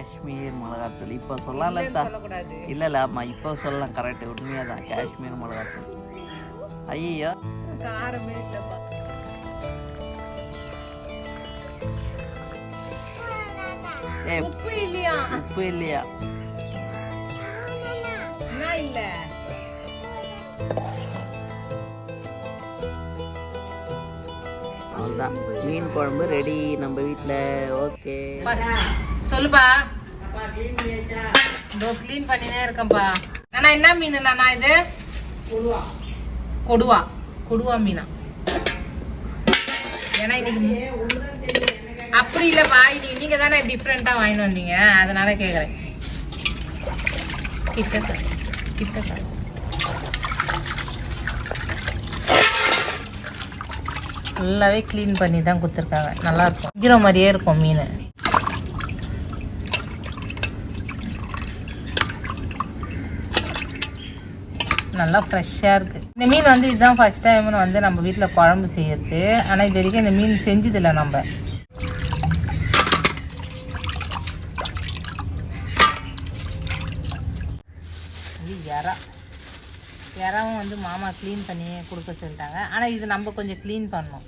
காஷ்மீர் மிளகாத்தூள். இப்போ சொல்லல தா சொல்லக்கூடாது. இல்லை இல்லை ஆமாம் இப்போ சொல்லலாம் கரெக்ட் உண்மையாக தான் காஷ்மீர் மிளகாத்தூள். ஐயோ காரமே இல்லப்பா ஏ உப்பு இல்லையா? உப்பு இல்லையா? இல்ல? அவ்வளோதான் மீன் குழம்பு ரெடி நம்ம வீட்டில் ஓகே சொல்லுப்பா. இதோ க்ளீன் பண்ணினே இருக்கேன்ப்பா. நானா என்ன மீன் நானா இது? கொடுவா. கொடுவா. மீனா. ஏன்னா இன்னைக்கு அப்படி இல்லப்பா இன்னைக்கு நீங்க தானே டிஃப்ரெண்டா வாங்கிட்டு வந்தீங்க. அதனால கேக்குறேன். கிட்ட சார் கிட்ட சார் ஃபுல்லாகவே க்ளீன் பண்ணி தான் கொடுத்துருக்காங்க. நல்லா இருக்கும். ஜீரோ மாதிரியே இருக்கும் மீன். நல்லா ஃப்ரெஷ்ஷாக இருக்குது இந்த மீன் வந்து இதுதான் ஃபர்ஸ்ட் டைம்னு வந்து நம்ம வீட்டில் குழம்பு செய்யறது. ஆனால் இது வரைக்கும் இந்த மீன் செஞ்சதில்லை நம்ம. இது எறா. எறாவும் வந்து மாமா க்ளீன் பண்ணி கொடுக்க சொல்லிட்டாங்க. ஆனால் இது நம்ம கொஞ்சம் க்ளீன் பண்ணோம்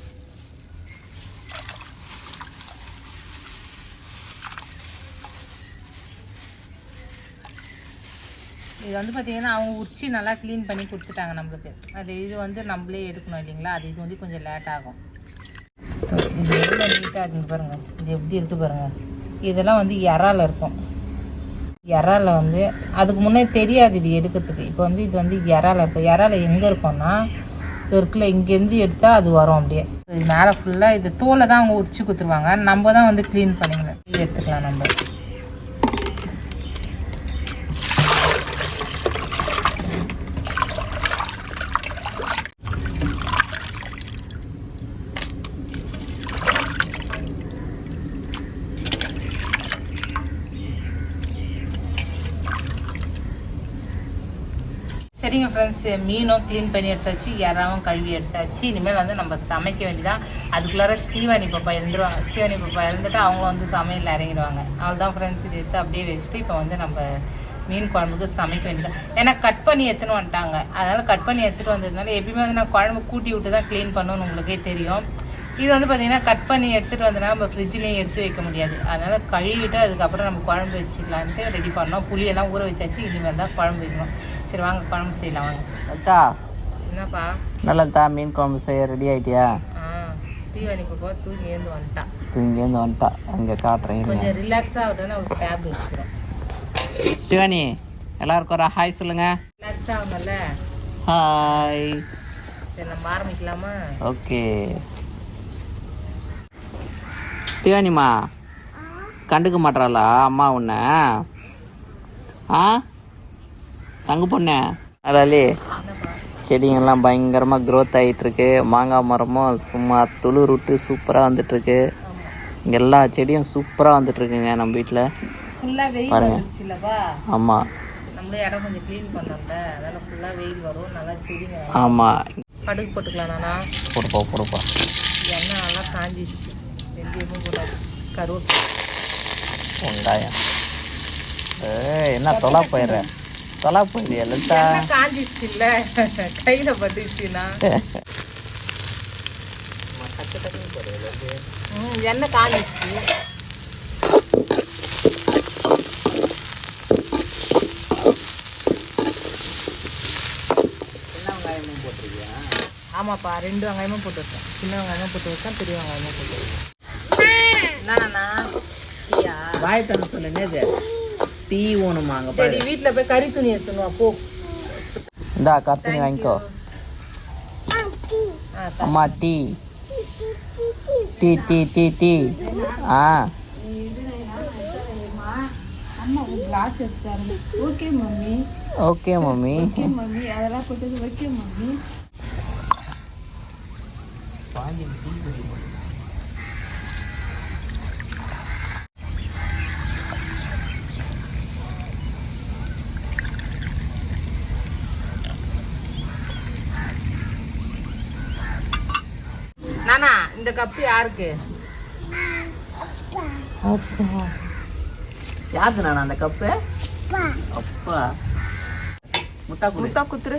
இது வந்து பார்த்திங்கன்னா அவங்க உரிச்சி நல்லா க்ளீன் பண்ணி கொடுத்துட்டாங்க நம்மளுக்கு. அது இது வந்து நம்மளே எடுக்கணும் இல்லைங்களா? அது இது வந்து கொஞ்சம் லேட் ஆகும். இது எவ்வளோ நீட்டாக இருக்குங்க பாருங்கள் இது எப்படி இருக்குது பாருங்கள் இதெல்லாம் வந்து இறால் இருக்கும். இறால வந்து அதுக்கு முன்னே தெரியாது இது எடுக்கிறதுக்கு. இப்போ வந்து இது வந்து இறால இருக்கும் இறால எங்கே இருக்கும்னா இது இங்கேருந்து எடுத்தால் அது வரும் அப்படியே. இது மேலே ஃபுல்லாக இது தோலை தான் அவங்க உரிச்சு கொடுத்துருவாங்க. நம்ம தான் வந்து க்ளீன் பண்ணிக்கணும். எடுத்துக்கலாம் நம்ம. சரிங்க ஃப்ரெண்ட்ஸ் மீனும் க்ளீன் பண்ணி எடுத்தாச்சு இறாவும் கழுவி எடுத்தாச்சு. இனிமேல் வந்து நம்ம சமைக்க வேண்டியதான் அதுக்குள்ளார ஸ்டீவானி பாப்பா இறந்துருவாங்க. ஸ்டீவானி பாப்பா இறந்துட்டு அவங்க வந்து சமையல் இறங்கிடுவாங்க. அவ்வளோதான் ஃப்ரெண்ட்ஸ் இது எடுத்து அப்படியே வச்சுட்டு இப்போ வந்து நம்ம மீன் குழம்புக்கு சமைக்க வேண்டியதான் ஏன்னா கட் பண்ணி எடுத்துன்னு வந்துட்டாங்க. அதனால் கட் பண்ணி எடுத்துகிட்டு வந்ததுனால எப்பயுமே வந்து நான் குழம்பு கூட்டி விட்டு தான் க்ளீன் பண்ணணும்னு உங்களுக்கே தெரியும். இது வந்து பார்த்தீங்கன்னா கட் பண்ணி எடுத்துகிட்டு வந்தனால நம்ம ஃப்ரிட்ஜ்லேயும் எடுத்து வைக்க முடியாது. அதனால் கழுவிட்டு அதுக்கப்புறம் நம்ம குழம்பு வச்சுக்கலான்ட்டு ரெடி பண்ணோம். புளியெல்லாம் ஊற வச்சாச்சு. இனிமேல் தான் குழம்பு வைக்கணும். சரி வாங்க குழம்பு செய்யலாம் வாங்க. லலிதா என்னப்பா? நல்லதா மீன் குழம்பு செய்ய ரெடி ஆயிட்டியா? ஆ ஸ்ரீவாணி பாப்பா தூங்கி ஏந்து வந்துட்டான் இங்கேருந்து வந்துட்டா. அங்கே காட்டுறேன். கொஞ்சம் ரிலாக்ஸாக ஆகட்டும்னு ஒரு டேப் வச்சுக்கிறோம். ஸ்ரீவாணி எல்லாருக்கும் ஒரு ஹாய் சொல்லுங்க. ரிலாக்ஸ் ஆகணும்ல ஹாய் சரி நம்ம ஆரம்பிக்கலாமா? ஓகே. ஸ்ரீவாணிம்மா கண்டுக்க மாட்டாளா அம்மா உன்னை? ஆ? தங்க பொண்ணு. அதாலே செடிங்கெல்லாம் பயங்கரமாக க்ரோத் ஆகிட்டு இருக்கு மாங்காய் மரமும் சும்மா துளிர் விட்டு சூப்பராக வந்துட்டு இருக்கு இங்க எல்லா செடியும் சூப்பராக வந்துட்டு இருக்குங்க நம்ம வீட்டில் பாருங்க. ஆமாம். ஆமாம் படுக்கு போட்டுக்கலாம் போடுப்பா போடுப்பா. எண்ணெய் நல்லா காஞ்சிச்சு வெந்தயமும் போடாது கருவேப்பிலை. வெங்காயம் ஏய் என்ன தொலா போயிடுற? தொலா போயிடுறியா லலிதா காஞ்சிச்சு இல்ல கையில பட்டுச்சுன்னா. எண்ணெய் காஞ்சிச்சு ஆமாப்பா ரெண்டு வெங்காயமும் போட்டு வச்சேன் சின்ன வெங்காயமும் போட்டு வச்சேன் பெரிய வெங்காயமும் போட்டு வச்சேன். என்னண்ணா? வாய் தர சொல்லுங்க ஓணுமாங்க சரி வீட்டில் போய் கறி துணி எடுத்துன்னு வா போ. இந்தா கருத்துணி வாங்கிக்கோ. ஆ அம்மா tea. Tea tea tea tea. ஆ. Okay mummy. நானா இந்த கப்பு யாருக்கு? யாரு நான் அந்த கப்பு? அப்பா. முட்டா முட்டா குத்துரு.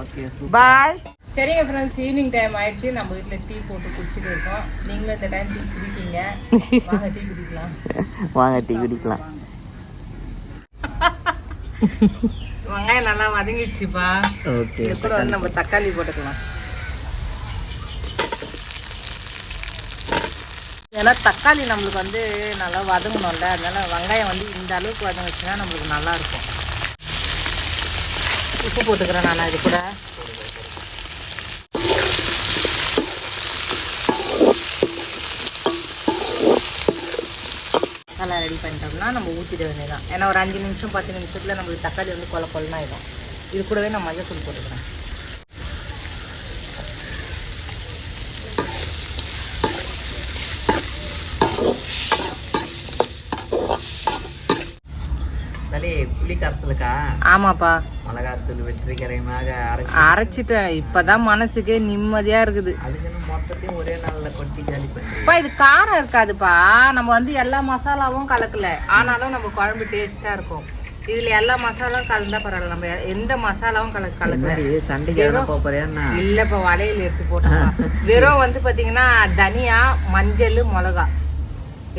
Okay bye. சரிங்க ஃப்ரெண்ட்ஸ் ஈவினிங் டைம் ஆயிடுச்சு. நம்ம வீட்டில் டீ போட்டு குடிச்சிட்டு இருக்கோம். நீங்களும் இந்த டைம் டீ குடிப்பீங்க. வாங்க டீ குடிக்கலாம். வாங்க டீ குடிக்கலாம். வெங்காயம் நல்லா வதங்கிடுச்சுப்பா. ஓகே கூட வந்து நம்ம தக்காளி போட்டுக்கலாம். ஏன்னா தக்காளி நம்மளுக்கு வந்து நல்லா வதங்கணும்ல அதனால் வெங்காயம் வந்து இந்த அளவுக்கு வதங்குச்சுன்னா நம்மளுக்கு நல்லா இருக்கும் உப்பு போட்டுக்கிறேன் நான் இது கூட. நல்லா ரெடி பண்ணிட்டோம்னா நம்ம ஊற்றிட வேண்டியதான் ஏன்னா ஒரு அஞ்சு நிமிஷம் பத்து நிமிஷத்தில் நம்மளுக்கு தக்காளி வந்து கொல கொலன்னு ஆயிடும். இது கூடவே நான் மஞ்சள் தூள் போட்டுக்கிறேன் தலி ஆமாப்பா. மிளகாத்தூள் வெற்றிகரமாக அரைச்சி. அரைச்சிட்டேன். இப்பதான் மனசுக்கே நிம்மதியா இருக்குது. மொத்தத்தையும் ஒரே நாளில் கொட்டி காலி பண்ணி. அப்பா இது காரம் இருக்காதுப்பா. நம்ம வந்து எல்லா மசாலாவும் கலக்கல. ஆனாலும் நம்ம குழம்பு டேஸ்டா இருக்கும். இதுல எல்லா மசாலாவும் கலந்தா பரவாயில்ல. நம்ம எந்த மசாலாவும் கல கலக்கல. சண்டைக்கு போறியாண்ணா இல்லப்பா வலையில எடுத்து போட்டோம் வெறும் வந்து பாத்தீங்கன்னா தனியா மஞ்சள் மிளகா.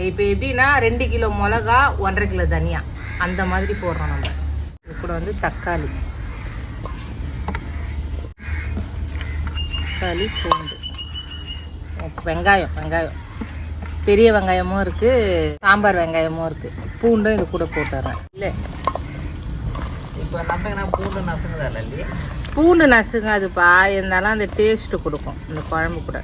இப்போ எப்படின்னா ரெண்டு கிலோ மிளகா ஒன்றரை கிலோ தனியா. அந்த மாதிரி போடுறோம் நம்ம. கூட வந்து தக்காளி. தக்காளி பூண்டு. வெங்காயம் வெங்காயம். பெரிய வெங்காயமும் இருக்கு சாம்பார் வெங்காயமும் இருக்கு. பூண்டும் இது கூட போட்டுறேன். இல்லை. இப்போ நசங்கன்னா பூண்டு நசுங்குதா இல்லையே? பூண்டு நசுங்காதுப்பா இருந்தாலும் அந்த டேஸ்ட் கொடுக்கும் இந்த குழம்பு கூட.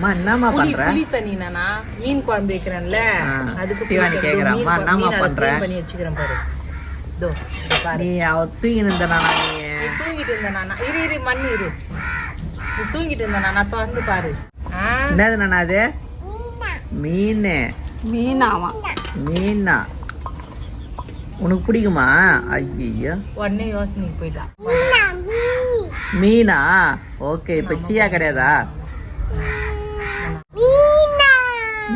புளி பண்ற? புளி தண்ணினா மீன் குழம்பு வைக்கிறேன்ல. அதுக்கு தண்ணி, பண்ணி வச்சுக்கிறேன் பாரு. நீ அவ இருந்தா நீ? நீ தூங்கிட்டு இருந்த நானா? இரு இரு மண் இரு. தூங்கிட்டு இருந்த நானா? திறந்து பாரு. என்னது நானா அது? மீன். மீனாமா மீனா. உனக்கு பிடிக்குமா? ஐயோ உடனே யோசனைக்கு போயிட்டா மீனா ஓகே இப்ப சீயா கிடையாதா?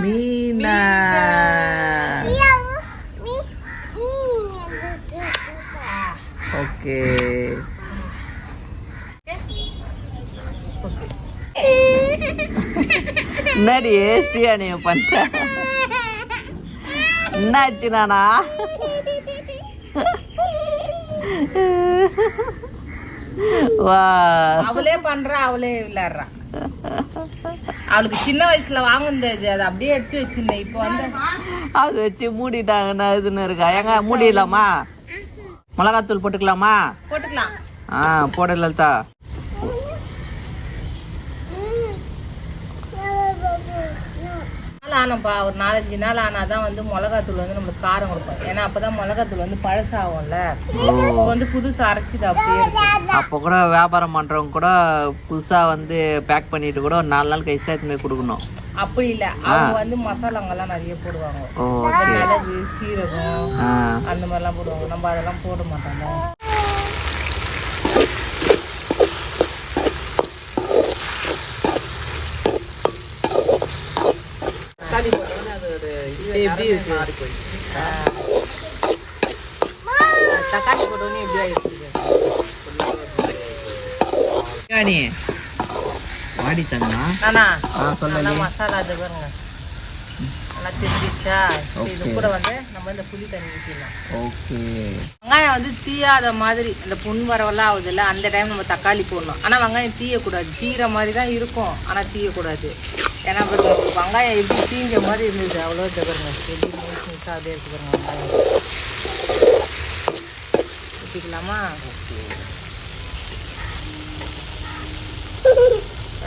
மீனா. ஓகே என்னடி ஸ்ரீயா நீ பண்ற என்னாச்சு நானா? வா. அவளே பண்றா அவளே விளையாடுறா. அவளுக்கு சின்ன வயசுல வாங்குனது அது அப்படியே எடுத்து வச்சிருந்தேன். இப்போ வந்து அது வச்சு மூடிட்டாங்கன்னா இதுன்னு இருக்கா? ஏங்க மூடிடலாமா? மிளகாத்தூள் போட்டுக்கலாமா? போட்டுக்கலாம். ஆ போடு லலிதா. ஆனப்பா ஒரு நாலஞ்சு நாள் ஆனாதான் வந்து மிளகாத்தூள் வந்து நம்மளுக்கு காரம் கொடுக்கும். ஏன்னா அப்பதான் மிளகாத்தூள் வந்து பழசாகும்ல. இப்போ வந்து புதுசு அரைச்சிது அப்படியே அப்போ கூட வியாபாரம் பண்றவங்க கூட புதுசா வந்து பேக் பண்ணிட்டு கூட ஒரு நாலு நாள் கழிச்சு எடுத்துன்னு போய் கொடுக்கணும். அப்படி இல்ல. அவங்க வந்து மசாலாங்கெல்லாம் நிறைய போடுவாங்க. மிளகு சீரகம் ஆ. அந்த மாதிரிலாம் போடுவாங்க. நம்ம அதெல்லாம் போட மாட்டோம். தக்காளி போட்டோன்னே அது ஒரு இது எப்படி இருக்கு. தக்காளி போட்டோன்னே எப்படி ஆயிடுச்சு? பிரியாணி. வாடி தங்கா நானா? ஆ சொல்லு நல்லா மசாலா அது பாருங்க. நல்லா தெரிஞ்சிச்சா இது கூட வந்து நம்ம இந்த புளி தண்ணி ஊற்றிடலாம் ஓகே. வெங்காயம் வந்து தீயாத மாதிரி இந்த புண் வரவெல்லாம் ஆகுதுல்ல அந்த டைம் நம்ம தக்காளி போடணும் ஆனால் வெங்காயம் தீயக்கூடாது. தீர மாதிரி தான் இருக்கும் ஆனால் தீயக்கூடாது. ஏன்னா வெங்காயம் எப்படி தீஞ்ச மாதிரி இருந்தது. அவ்வளோ இது பாருங்க. எப்படி இருக்கு பாருங்க வெங்காயம். ஊற்றிக்கலாமா ஐயோ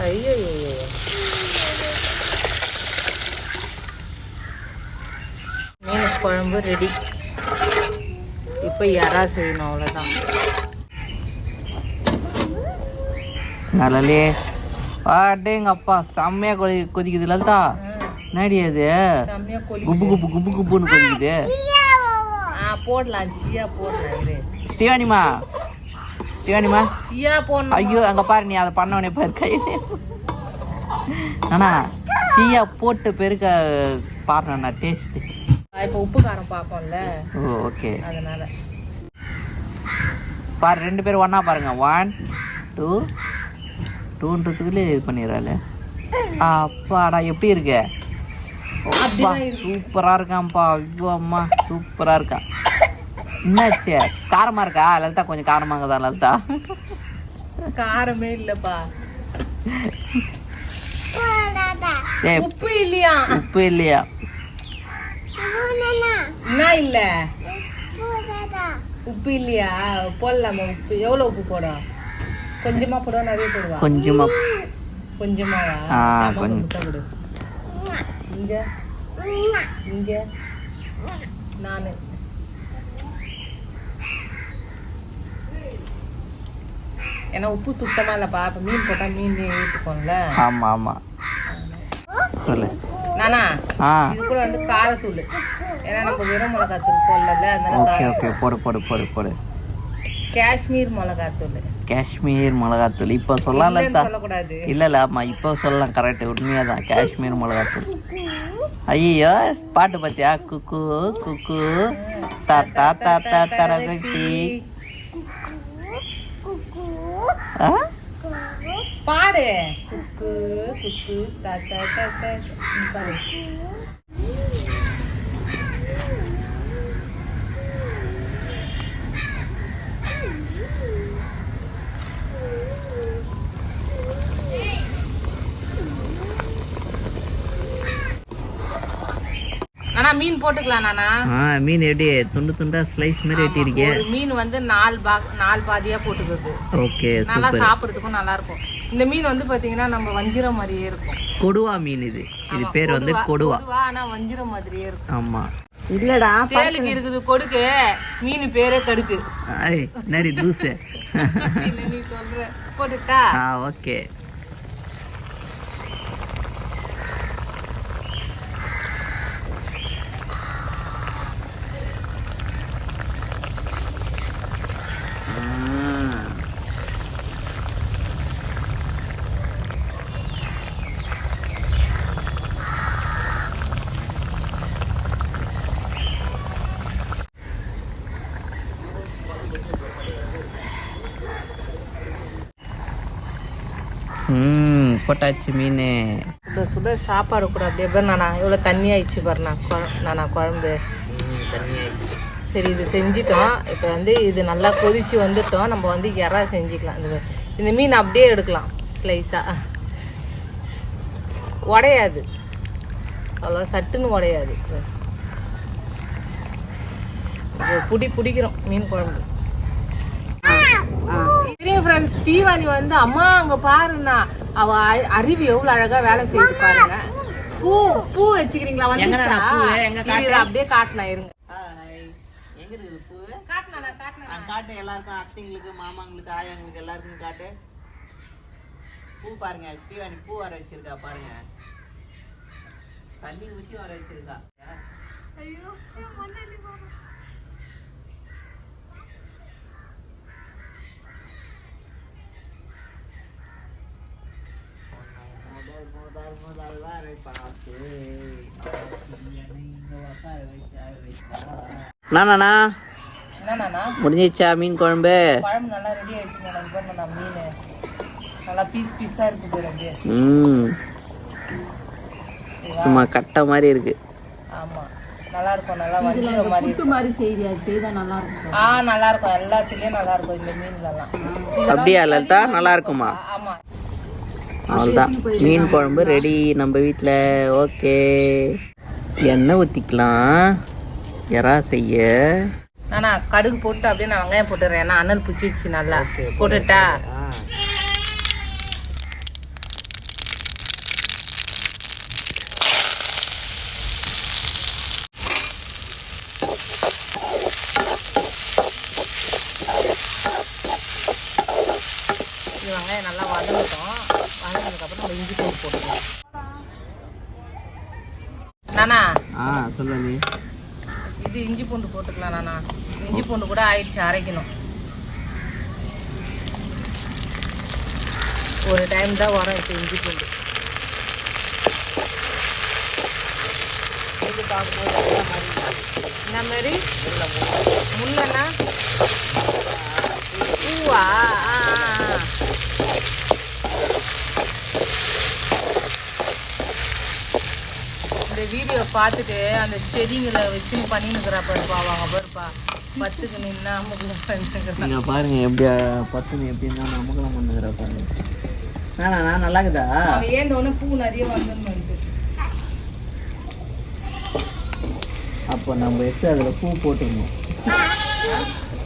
ஐயோ மீன் குழம்பு ரெடி இப்போ யாரா செய்யணும் அவ்வளோதான் நல்லே அடேங்கப்பா செம்மையா கொதி கொதிக்குது லலிதா. என்னடி அது? குப்பு குப்பு குப்பு குப்புன்னு கொதிக்குது. ஆ போடலாம். சியா போடலாம் ஸ்ரீவாணிமா. ஸ்ரீவாணிமா சியா போடணும்? ஐயோ அங்க பாரு நீ அதை பண்ணவனே பாரு கையில. அண்ணா சீயா போட்டு பெருக்க பாருண்ணா டேஸ்ட்டு இப்போ உப்பு காரம் பார்ப்போம்ல. ஓ ஓகே அதனால. பாரு ரெண்டு பேரும் ஒன்றா பாருங்க. ஒன் டூ டூன்றதுக்குள்ளே இது பண்ணிடுறாள். அப்பாடா எப்படி இருக்க? சூப்பராக இருக்கான்ப்பா. ஐயோ அம்மா சூப்பராக இருக்கான் என்னாச்சு? காரமாக இருக்கா? லலிதா கொஞ்சம் காரமாக தான் லலிதா? காரமே இல்லப்பா. உப்பு இல்லையா? உப்பு இல்லையா? என்ன இல்ல? உப்பு இல்லையா? போடலாமா உப்பு? எவ்வளவு உப்பு போடும் கொஞ்சமா போடுவா நிறைய போடுவா? கொஞ்சமாக கொஞ்சமாவா கொஞ்சம். கொடு. இங்க? இங்க? நானு. ஏன்னா உப்பு சுத்தமா இல்லப்பா இப்ப மீன் போட்டா மீன் ஏற்றுக்கோங்கள ஆமாம் ஆமாம் சொல்லு. நானா? ஆ. இது கூட வந்து காரத்தூள். ஏன்னா நம்ம வெறும் மிளகாத்தூள் போடல ஓகே ஓகே. போடு போடு போடு போடு. காஷ்மீர் மிளகாத்தூள். காஷ்மீர் மிளகாத்தூள். இப்போ சொல்லலாம் சொல்லக்கூடாது. இல்லை இல்லை ஆமாம் இப்போ சொல்லலாம் கரெக்ட் உண்மையாக தான் காஷ்மீர் மிளகாத்தூள். ஐயோ பாட்டு பார்த்தியா குக்கு குக்கு தாத்தா தாத்தா தரகட்டி. ஆ பாடு. குக்கு குக்கு தாத்தா தாத்தா பாடு நானா மீன் போட்டுக்கலாம் நானா? ஆ மீன் எப்படி? துண்டு துண்டா ஸ்லைஸ் மாதிரி வெட்டியிருக்கே ஒரு மீன் வந்து நாலு பாக் நாலு பாதியா போட்டுக்கிறது ஓகே நல்லா சாப்பிடுறதுக்கும் நல்லா இருக்கும் இந்த மீன் வந்து பாத்தீங்கன்னா நம்ம வஞ்சிரம் மாதிரியே இருக்கும். கொடுவா மீன் இது. இது பேர் வந்து கொடுவா கொடுவா. ஆனா வஞ்சிரம் மாதிரியே இருக்கும். ஆமாம் இல்லடா தேலுக்கு இருக்குது கொடுக்கு. மீன் பேரே கடுக்கு. ஐ நடி லூசு? என்ன நீ சொல்ற? போட்டுட்டா? ஆ ஓகே. ம் போட்டாச்சு மீன். சுட சுட சாப்பாடு கூட அப்படியே பாரு நானா எவ்வளோ தண்ணி ஆயிடுச்சு பாரு நான் நானா குழம்பு. சரி இது செஞ்சிட்டோம். இப்போ வந்து இது நல்லா கொதிச்சு வந்துட்டோம். நம்ம வந்து இறா செஞ்சுக்கலாம். இந்த இந்த மீன் அப்படியே எடுக்கலாம் ஸ்லைஸாக உடையாது. அவ்வளோ சட்டுன்னு உடையாது. புடி பிடிக்கிறோம் மீன் குழம்பு. ஃப்ரெண்ட்ஸ் ஸ்டீவானி வந்து அம்மா அங்க பாருண்ணா. அவ அறிவு எவ்வளவு அழகா வேலை செய்யுது பாருங்க. பூ. பூ வச்சுக்கிறீங்களா? வந்துச்சா? அப்படியே காட்டினா இருங்க. எங்க இருக்குது பூ? காட்டினா காட்டினா காட்டு எல்லாருக்கும் அத்தைங்களுக்கு மாமாங்களுக்கு ஆயாங்களுக்கு எல்லாருக்கும் காட்டு. பூ பாருங்க ஸ்ரீவாணி பூ வர வச்சிருக்கா பாருங்க. தண்ணி ஊத்தி வர வச்சிருக்கா. ஐயோ என்னண்ணா முடிஞ்சிச்சா மீன் குழம்பு குழம்பு நல்லா ரெடி நான் மீன். நல்லா பீஸ் பீஸா இருக்கு பாரு அப்படியே ம் சும்மா கட்டை மாதிரி இருக்கு. ஆமா. நல்லா இருக்கும் நல்லா வஞ்சிர மாதிரி புட்டு மாதிரி செய்தி அது செய்தா நல்லா இருக்கும். ஆ நல்லா இருக்கும். எல்லாத்துலயும் நல்லா இருக்கும் இந்த மீன்லலாம். அப்படியா லலிதா? நல்லா இருக்குமா? ஆமா. அவ்வளோதான் மீன் குழம்பு ரெடி நம்ம வீட்டில் ஓகே எண்ணெய் ஊற்றிக்கலாம் எறா செய்ய. நானா கடுகு போட்டு அப்படியே நான் வெங்காயம் போட்டுறேன் ஏன்னா அனல் பிடிச்சிச்சு நல்லா. போட்டுட்டா இது வெங்காயம் நல்லா வதங்கட்டும் வதங்கினதுக்கப்புறம் நம்ம இஞ்சி பூண்டு போட்டுக்கலாம் நானா? ஆ சொல்லு நீ. இது இஞ்சி பூண்டு போட்டுக்கலாம் நானா? இஞ்சி பூண்டு கூட ஆயிடுச்சு அரைக்கணும். ஒரு டைம் தான் வரும் இப்போ இஞ்சி பூண்டு. பார்க்கும்போது அந்த மாதிரி முள்ளனா பூவா? ஆ. இந்த வீடியோ பார்த்துட்டு அந்த செடிங்களை வச்சுன்னு பண்ணினுக்கிறா பாருப்பா அவங்க பாருப்பா பத்துக்கு நின்னா முகலாம் நீங்க பாருங்க எப்படி பத்துன்னு எப்படி இருந்தா நமக்குலாம் பண்ணுகிற பாருங்க. நானா நான் நல்லா இருக்குதா? அவன் ஏந்தவொடனே பூ நிறைய வந்துன்னு அப்போ நம்ம எடுத்து அதில் பூ போட்டுக்கணும்.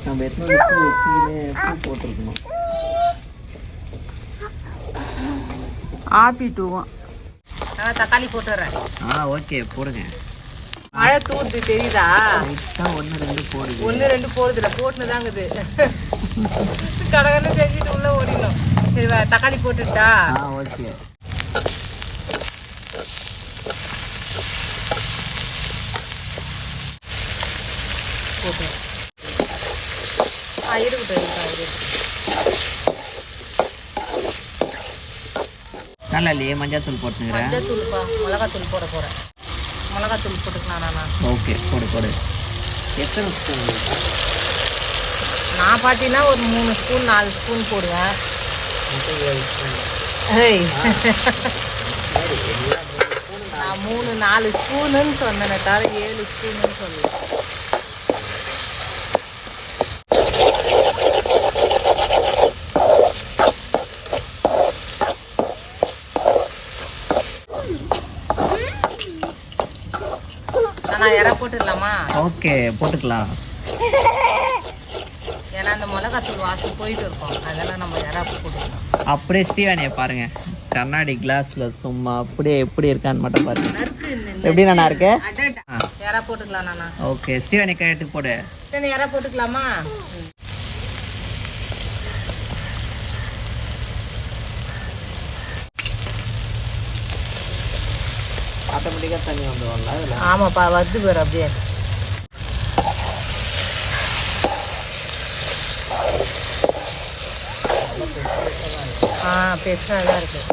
நம்ம எடுத்து வந்து பூ வச்சுக்கினே பூ போட்டிருக்கணும் ஆப்பி டூவும் நான் தக்காளி போட்டுறேன். ஆ ஓகே போடுங்க. மழை தூடுது தெரியுதா? ஒன்று ரெண்டு போடுது ஒன்று ரெண்டு போடுதுல போட்டுன்னு தாங்குது கடகன்னு செஞ்சுட்டு உள்ள ஓடிடும் சரி தக்காளி போட்டுட்டா? ஆ ஓகே. போட்டு. ஆ இருக்கட்டும் இருக்கட்டும் நல்லா இல்லையே மஞ்சள் தூள் போட்டுக்கிறேன். மஞ்சள் தூள்ப்பா மிளகாத்தூள் போட போகிறேன் மிளகாத்தூள் போட்டுக்கலாம் ஓகே போடு போடு. எத்தனை ஸ்பூன்? நான் பார்த்தீங்கன்னா ஒரு மூணு ஸ்பூன் நாலு ஸ்பூன் போடுவேன். ஏய். நான் மூணு நாலு ஸ்பூனுன்னு சொன்னேனே தவிர ஏழு ஸ்பூனுன்னு சொல்லல நான் இற போட்டுடலாமா? ஓகே போட்டுக்கலாம். ஏன்னா அந்த மிளகாத்தூள் வாசம் போயிட்டு இருக்கும். அதெல்லாம் நம்ம இற போட்டுக்கலாம். அப்படியே ஸ்ரீவாணியை பாருங்க. கண்ணாடி கிளாஸ்ல சும்மா அப்படியே எப்படி இருக்கான்னு மட்டும் பாருங்க. எப்படி நானா இருக்கு? இற போட்டுக்கலாம் நானா ஓகே ஸ்ரீவாணி கையெழுத்து போடு. சரி இற போட்டுக்கலாமா? ஆட்டோமேட்டிக்காக தண்ணி வந்துடும்ல அதில் ஆமாப்பா வந்து போயிடும் அப்படியே. ஆ பெருசாக தான் இருக்குது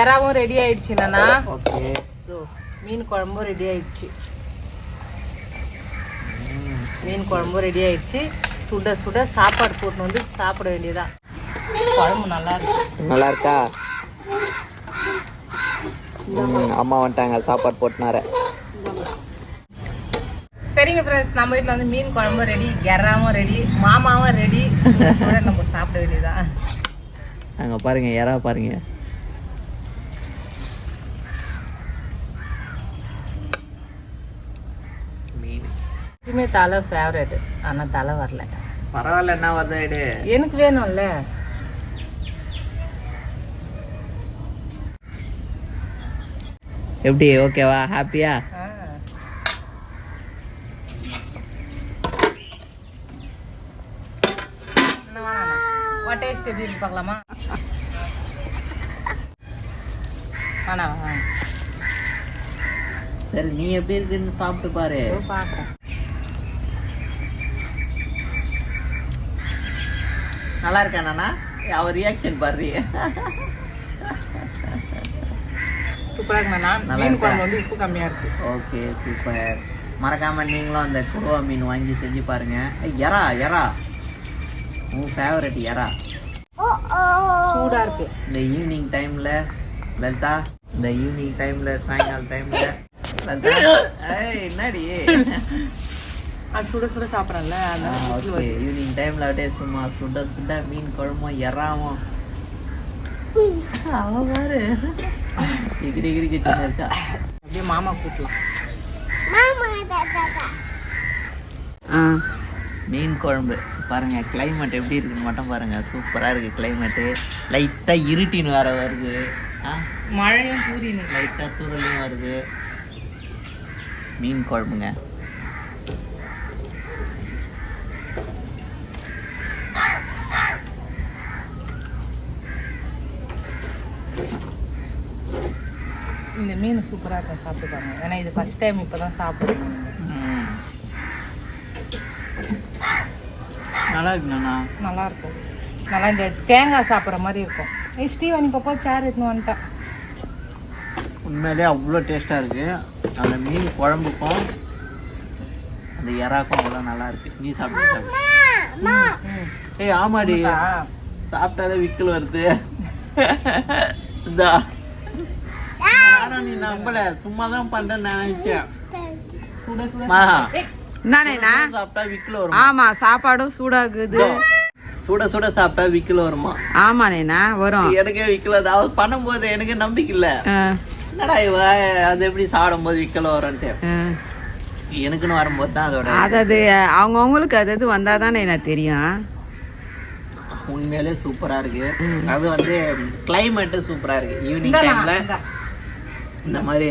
இறாவும் ரெடி ஆயிடுச்சு நானா ஓகே மீன் குழம்பும் ரெடி ஆயிடுச்சு. மீன் குழம்பும் ரெடி ஆயிடுச்சு. சுட சுட சாப்பாடு போட்டு வந்து சாப்பிட வேண்டியதான் குழம்பு நல்லா இருக்கு. நல்லா இருக்கா? அம்மா வந்துட்டாங்க சாப்பாடு போட்டுனார சரிங்க ஃப்ரெண்ட்ஸ் நம்ம வீட்டில் வந்து மீன் குழம்பும் ரெடி கெராவும் ரெடி மாமாவும் ரெடி சுட நம்ம சாப்பிட வேண்டியதான் அங்கே பாருங்க யாரா பாருங்க மீன் இதுவுமே தலை ஃபேவரட் ஆனால் தலை வரல. பரவாயில்ல என்ன வருது எனக்கு வேணும்ல. எப்படி? ஓகேவா? ஹாப்பியா? taste எப்படி இருக்கு பார்க்கலாமா? வேணாம். சரி நீ எப்படி இருக்குன்னு சாப்பிட்டு பாரு. பார்க்குறேன் நல்லா இருக்கா நானா அவர் ரியாக்ஷன் பாரு. சூப்பராக இருக்குண்ணா மீன்? குழம்பு வந்து உப்பு கம்மியாக இருக்கு. Okay super. மறக்காம நீங்களும் அந்த குருவா மீன் வாங்கி செஞ்சு பாருங்க. எறா எறா. உன் ஃபேவரட் எறா. சூடாக இருக்கு. இந்த ஈவினிங் டைம்ல லலிதா இந்த ஈவினிங் டைம்ல சாயங்கால டைம்ல என்னடி? அது சுட சுட ஓகே ஈவினிங் டைம்ல அப்படியே சும்மா சுட சுட மீன் குழம்பும் எறாவும் அவ பாரு. டிகிரி டிகிரி கிச்சன் இருக்கா? அப்படியே மாமா கூட்டலாம் ஆ மீன் குழம்பு. பாருங்க climate எப்படி இருக்குன்னு மட்டும் பாருங்க. சூப்பரா இருக்கு climate. லைட்டா இருட்டின்னு வேற வருது. ஆ? மழையும் பூரின்னு லைட்டா தூரலையும் வருது. மீன் குழம்புங்க. மீன் சூப்பராக இருக்கும் சாப்பிட்டு பாருங்க. ஏன்னா இது ஃபர்ஸ்ட் டைம் இப்போ தான் சாப்பிடுறோம். ம். நல்லா இருக்குண்ணா நல்லா இருக்கும். நல்லா இந்த தேங்காய் சாப்பிட்ற மாதிரி இருக்கும். ஏய் ஸ்டீவன் இப்போ போய் சேர் எடுத்துன்னு வந்துட்டான். உண்மையிலே அவ்வளோ டேஸ்ட்டாக இருக்குது அந்த மீன் குழம்புக்கும் அந்த எறாக்கும் அவ்வளோ நல்லா இருக்கு. நீ சாப்பிட்டு சாப்பிடு. ஏய் ஆமாடி? சாப்பிட்டாலே விக்கல் வருது. இதா நீ நம்பல. சும்மா தான் பண்றேன்னு நினைச்சேன். சுட சுட மா, என்னண்ணா சாப்பிட்டா விக்கல் வருமா? ஆமா சாப்பாடும் சூடாகுது. சுட சுட சாப்பிட்டா விக்கல் வருமா? ஆமாண்ணா வரும். எனக்கே விக்கல் அதாவது பண்ணும்போது எனக்கு நம்பிக்கை இல்ல. ஆ, என்னடா இவ அது எப்படி சாப்பிடும்போது விக்கல் வரும்ன்ட்டு ஆ. எனக்குன்னு வரும்போது தான் அதோட. அது அது அவங்கவுங்களுக்கு அது அது வந்தால் தானே எனக்கு தெரியும். உண்மையிலே சூப்பரா இருக்கு. அது வந்து கிளைமேட்டு சூப்பரா இருக்கு. ஈவினிங் டைம்ல இந்தா. மாதிரி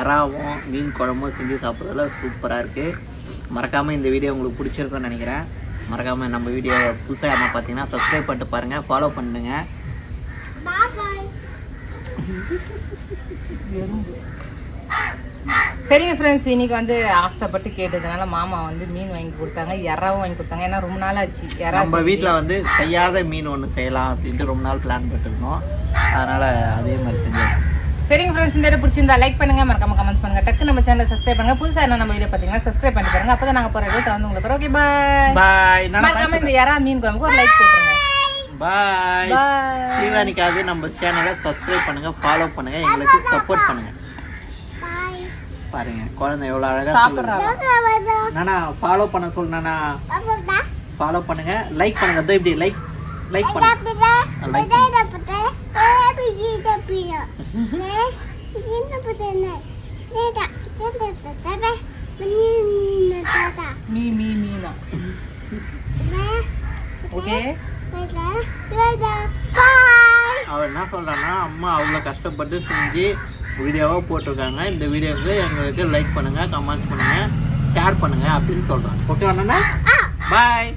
எறாவும் மீன் குழம்பும் செஞ்சு சாப்பிட்றதுல சூப்பரா இருக்கு. மறக்காம இந்த வீடியோ உங்களுக்கு பிடிச்சிருக்கும்னு நினைக்கிறேன். மறக்காம நம்ம வீடியோ புதுசாக யாரா பார்த்தீங்கன்னா சப்ஸ்கிரைப் பண்ணிட்டு பாருங்க. ஃபாலோ பண்ணுங்க. சரிங்க ஃப்ரெண்ட்ஸ் இன்னைக்கு வந்து ஆசைப்பட்டு கேட்டதுனால மாமா வந்து மீன் வாங்கி கொடுத்தாங்க எறாவும் வாங்கி கொடுத்தாங்க. ஏன்னா ரொம்ப நாள் ஆச்சு எறா நம்ம வீட்டில் வந்து செய்யாத மீன் ஒன்று செய்யலாம் அப்படின்ட்டு ரொம்ப நாள் பிளான் பண்ணிருந்தோம் அதனால அதே மாதிரி செஞ்சோம். சரிங்க ஃப்ரெண்ட்ஸ் இந்த வீடியோ பிடிச்சிருந்தா லைக் பண்ணுங்க. மறக்காம கமெண்ட்ஸ் பண்ணுங்க. டக்கு நம்ம சேனலை சப்ஸ்கிரைப் பண்ணுங்க. புதுசா என்ன நம்ம வீடியோ பார்த்தீங்கன்னா சப்ஸ்கிரைப் பண்ணி பாருங்க அப்பதான் நாங்க போற வீடியோ வந்து உங்களுக்கு ஓகே பாய் பாய் மறக்காம இந்த எறா மீன் குழம்புக்கு ஒரு லைக் போட்டுருங்க. பாய் பாய் ஸ்ரீவாணிக்காவது நம்ம சேனலை சப்ஸ்கிரைப் பண்ணுங்க ஃபாலோ பண்ணுங்க எங்களுக்கு சப்போர்ட் பண்ணுங்க. பாருங்க குழந்தை எவ்வளோ அழகா சாப்பிட்றா நானா ஃபாலோ பண்ண சொல்லுனா ஃபாலோ பண்ணுங்க லைக் பண்ணுங்க. அதோ இப்படி லைக் லைக் பண்ணுங்க. லைக் மீ மீ மீனா ஓகே அவள் என்ன சொல்றான்னா அம்மா அவ்வளோ கஷ்டப்பட்டு செஞ்சு வீடியோவாக போட்டிருக்காங்க. இந்த வீடியோவுக்கு எங்களுக்கு லைக் பண்ணுங்க கமெண்ட் பண்ணுங்க ஷேர் பண்ணுங்க அப்படின்னு சொல்றான் ஓகே அண்ணா? பாய்